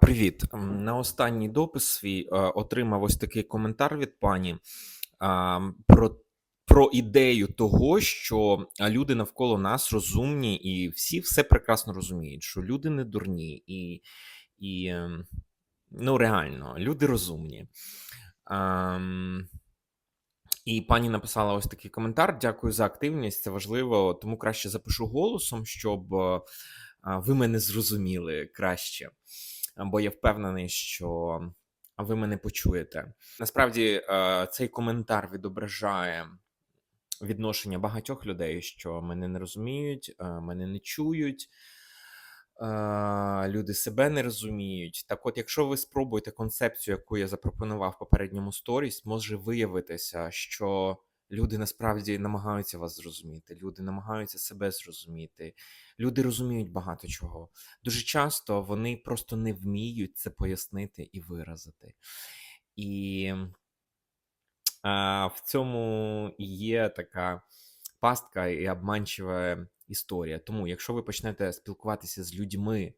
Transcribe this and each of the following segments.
Привіт. На останній допис свій е, отримав ось такий коментар від пані про, про ідею того, що люди навколо нас розумні, і всі все прекрасно розуміють, що люди не дурні, і, і ем, ну реально, люди розумні. І пані написала ось такий коментар. Дякую за активність. Це важливо, тому краще запишу голосом, щоб е, ви мене зрозуміли краще. Бо я впевнений, що ви мене почуєте. Насправді, е, цей коментар відображає відношення багатьох людей, що мене не розуміють, е, мене не чують. е, Люди себе не розуміють. Так, от, якщо ви спробуєте концепцію, яку я запропонував в попередньому сторіс, може виявитися, що люди насправді намагаються вас зрозуміти, люди намагаються себе зрозуміти, люди розуміють багато чого. Дуже часто вони просто не вміють це пояснити і виразити. І а, в цьому є така пастка і обманчива історія. Тому, якщо ви почнете спілкуватися з людьми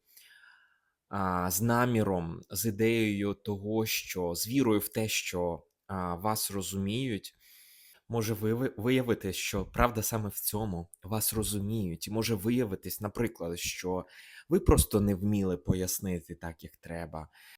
а, з наміром, з ідеєю того, що з вірою в те, що а, вас розуміють, може виявити, що правда саме в цьому вас розуміють, і може виявитись, наприклад, що ви просто не вміли пояснити так, як треба.